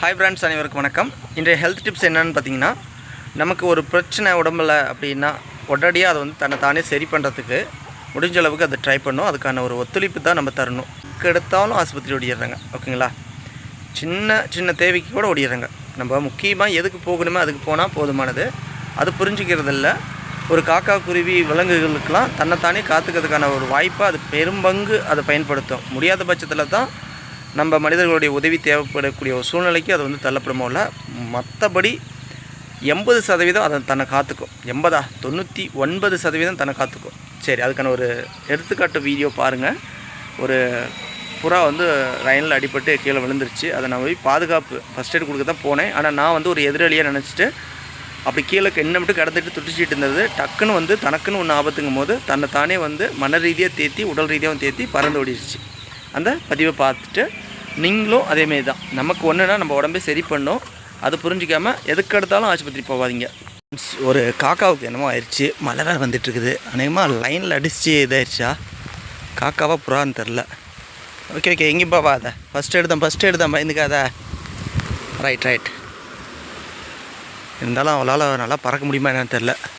Hi friends அனைவருக்கும் வணக்கம். இன்றைய ஹெல்த் டிப்ஸ் என்னன்னு பார்த்தீங்கன்னா நமக்கு ஒரு பிரச்சனை உடம்புல அப்படின்னா உடனடியாக அதை வந்து தன்னை தானே சரி பண்ணுறதுக்கு முடிஞ்ச அளவுக்கு அதை ட்ரை பண்ணணும் அதுக்கான ஒரு ஒத்துழைப்பு தான் நம்ம தரணும். கெடுத்தாலும் ஆஸ்பத்திரி ஓடிடுறாங்க. ஓகேங்களா? சின்ன சின்ன தேவைக்கு கூட ஓடிடுறாங்க. நம்ம முக்கியமாக எதுக்கு போகணுமோ அதுக்கு போனால் போதுமானது. அது புரிஞ்சுக்கிறதில்ல ஒரு காக்கா குருவி விலங்குகளுக்கெல்லாம் தன்னைத்தானே காத்துக்கிறதுக்கான ஒரு வாய்ப்பை அது பெரும்பங்கு அதை பயன்படுத்தும். முடியாத பட்சத்தில் தான் நம்ம மனிதர்களுடைய உதவி தேவைப்படக்கூடிய ஒரு சூழ்நிலைக்கு அது வந்து தள்ளப்படுமோ இல்லை மற்றபடி எண்பது சதவீதம் அதை தன்னை காத்துக்கும். எண்பதா? தொண்ணூற்றி ஒன்பது சதவீதம் தன்னை காத்துக்கும். சரி அதுக்கான ஒரு எடுத்துக்காட்டு வீடியோ பாருங்கள் ஒரு புறா வந்து ரயிலில் அடிபட்டு கீழே விழுந்துருச்சு. அதை நான் போய் பாதுகாப்பு ஃபஸ்ட் எய்ட் கொடுக்க தான் போனேன். ஆனால் நான் வந்து ஒரு எதிராளியாக நினச்சிட்டு அப்படி கீழே என்ன மட்டும் கடந்துட்டு துடிச்சிட்டு இருந்தது. டக்குன்னு வந்து தனக்குன்னு ஒன்று ஆபத்துங்கும் போது தன்னை தானே வந்து மன ரீதியாக தேத்தி உடல் ரீதியாகவும் தேத்தி பறந்து ஓடிடுச்சு அந்த பதிவை பார்த்துட்டு நீங்களும் அதேமாரி தான். நமக்கு ஒன்றுனா நம்ம உடம்பே சரி பண்ணோம் அது புரிஞ்சிக்காமல் எதுக்கு எடுத்தாலும் ஆஸ்பத்திரி போகாதீங்க ஒரு காக்காவுக்கு என்னமோ ஆயிடுச்சு மழை வேறு வந்துட்டுருக்குது அநேகமாக லைனில் அடிச்சு இதாயிடுச்சா காக்காவாக புறான்னு தெரில. ஓகே ஓகே எங்கேயும் போவாத ஃபஸ்ட் எடுத்தேன் ஃபஸ்ட் எடுத்தேன் பயந்துக்காத. ரைட் ரைட் இருந்தாலும் அவளால் நல்லா பறக்க முடியுமா என்னன்னு தெரில.